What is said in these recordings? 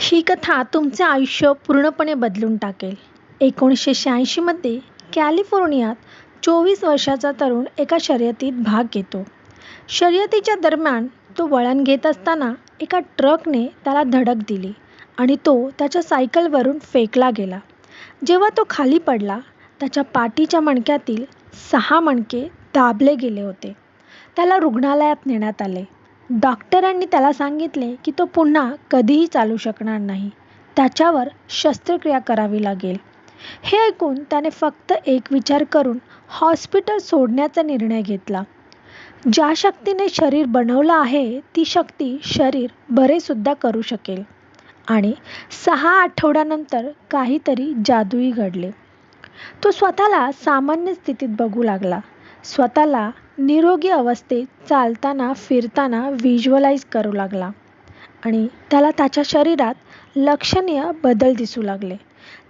ही कथा तुमचे आयुष्य पूर्णपणे बदलून टाकेल. एकोणीसशे शहाऐंशीमध्ये कॅलिफोर्नियात चोवीस वर्षाचा तरुण एका शर्यतीत भाग घेतो. शर्यतीच्या दरम्यान तो वळण घेत असताना एका ट्रकने त्याला धडक दिली आणि तो त्याच्या सायकलवरून फेकला गेला. जेव्हा तो खाली पडला, त्याच्या पाठीच्या मणक्यातील सहा मणके दाबले गेले होते. त्याला रुग्णालयात नेण्यात आले. डॉक्टरांनी त्याला सांगितले की तो पुन्हा कधीही चालू शकणार नाही. त्याच्यावर शस्त्रक्रिया करावी लागेल. हे ऐकून त्याने फक्त एक विचार करून हॉस्पिटल सोडण्याचा निर्णय घेतला. ज्या शक्तीने शरीर बनवलं आहे ती शक्ती शरीर बरेसुद्धा करू शकेल. आणि सहा आठवड्यानंतर काहीतरी जादूई घडले. तो स्वतःला सामान्य स्थितीत बघू लागला. स्वतःला निरोगी अवस्थेत चालताना फिरताना व्हिज्युअलाइज करू लागला. आणि त्याला त्याच्या शरीरात लक्षणीय बदल दिसू लागले.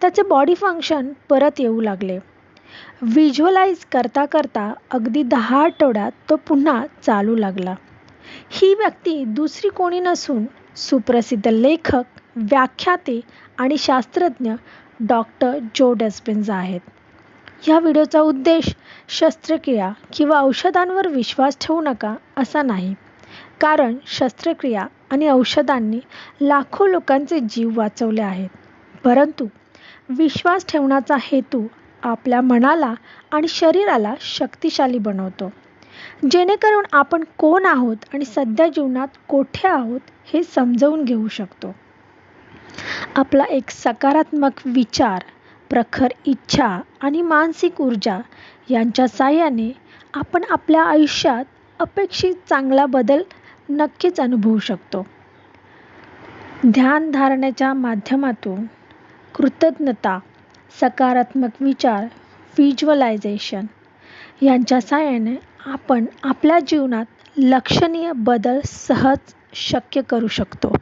त्याचे बॉडी फंक्शन परत येऊ लागले. व्हिज्युअलाइज करता करता अगदी दहा आठवड्यात तो पुन्हा चालू लागला. ही व्यक्ती दुसरी कोणी नसून सुप्रसिद्ध लेखक, व्याख्याते आणि शास्त्रज्ञ डॉक्टर जो डस्बिन्स आहेत. या व्हिडिओचा उद्देश शस्त्रक्रिया किंवा औषधांवर विश्वास ठेवू नका असा नाही. कारण शस्त्रक्रिया आणि औषधांनी लाखो लोकांचे जीव वाचवले आहेत. परंतु विश्वास ठेवण्याचा हेतू आपल्या मनाला आणि शरीराला शक्तिशाली बनवतो. जेणेकरून आपण कोण आहोत आणि सध्या जीवनात कोठे आहोत हे समजून घेऊ शकतो. आपला एक सकारात्मक विचार, प्रखर इच्छा आणि मानसिक ऊर्जा यांच्या साहाय्याने आपण आपल्या आयुष्यात अपेक्षित चांगला बदल नक्कीच अनुभवू शकतो. ध्यानधारणेच्या माध्यमातून कृतज्ञता, सकारात्मक विचार, व्हिज्युअलायझेशन यांच्या साहाय्याने आपण आपल्या जीवनात लक्षणीय बदल सहज शक्य करू शकतो.